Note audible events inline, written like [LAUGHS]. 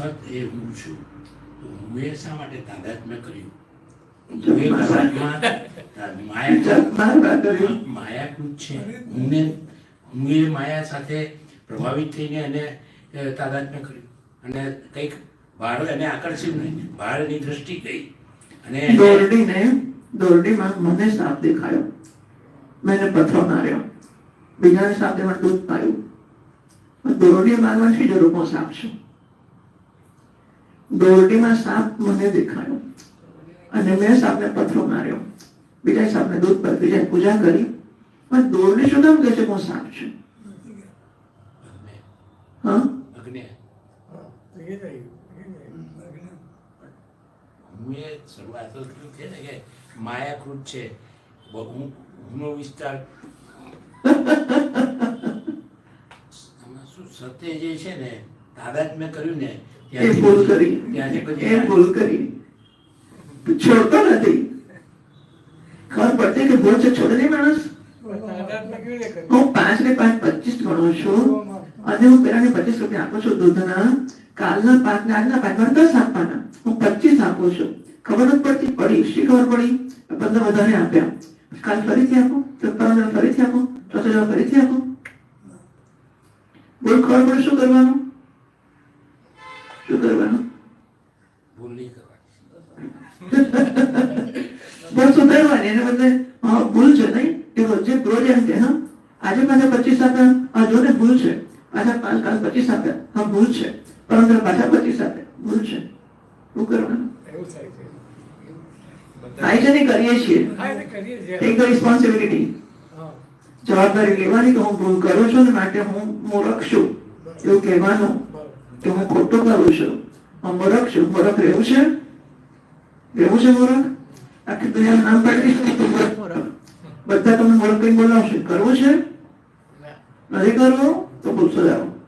સત એ હું છું. તો હું શા માટે તાદાત્મ્ય કર્યું? કર્યું. દ્રષ્ટિ ગઈ. અને મને સાપ દેખાયો. મેં પથરો માર્યો. બીજાને સાપ દેવા દૂધ પાયું. દોરડી મારવાથી જરૂર સાપ છું. દોરડીમાં સાપ મને દેખાયો અને મેં સાપને પથરો માર્યો. બીજા સાપને દૂધ પર બીજા પૂજા કરી. પણ દોરડી શું કામ કહે છે? કોણ હું સાપ છું? હા? અગ્નિ. શરૂઆત કર્યું છે ને કે માયાકૃત છે. હું હુંનો વિસ્તાર. [LAUGHS] શું સત્ય જે છે ને તાદાત્મ્ય કર્યું ને એ ભૂલ કરી. એ ભૂલ કરી. છોડતો નથી. ખબર પડતી કે ભૂલ છે છોડે નહીં માણસ? હું પાંચ ને પાંચ પચીસ ગણું છું. અને હું પેલાને પચીસ રૂપિયા આપું છું દૂધના. કાલના પાંચ ને આજના પાંચ મને દસ આપવાના. હું પચીસ આપું છું. ખબર જ પડતી પડી. શી ખબર પડી? પંદર વધારે આપ્યા. કાલ ફરીથી આપો? તો પરમ ફરીથી આપું? ચોથો ફરીથી આપું? બોલ ખબર પડે શું કરવાનું? શું કરવાનું ભૂલ નહીં કરવાની બસ સુધારવાની એને બદલે ભૂલ છે નહીં એ રોજે રોજ એમ હા આજે પાછા પચીસ આપ્યા જો ને ભૂલ છે પાછા કાલ કાલ પચીસ આપ્યા હા ભૂલ છે પરંતુ પાછા પચીસ આપ્યા ભૂલ છે શું કરવાનું થાય છે ને કરીએ છીએ એક રિસ્પોન્સિબિલિટી જવાબદારી લેવાની કે હું ભૂલ કરું છું ને માટે હું મૂર્ખ છું એવું કહેવાનું કે હું ખોટું કરું છું હું મૂર્ખ છું મૂર્ખ રહેવું છે? રહેવું છે મૂર્ખ આખી દુનિયાનું નામ પાડી બધા તમને મૂર્ખ કઈ બોલાવશે? કરવું છે? નથી કરવું? તો ગુસ્સો જાઓ.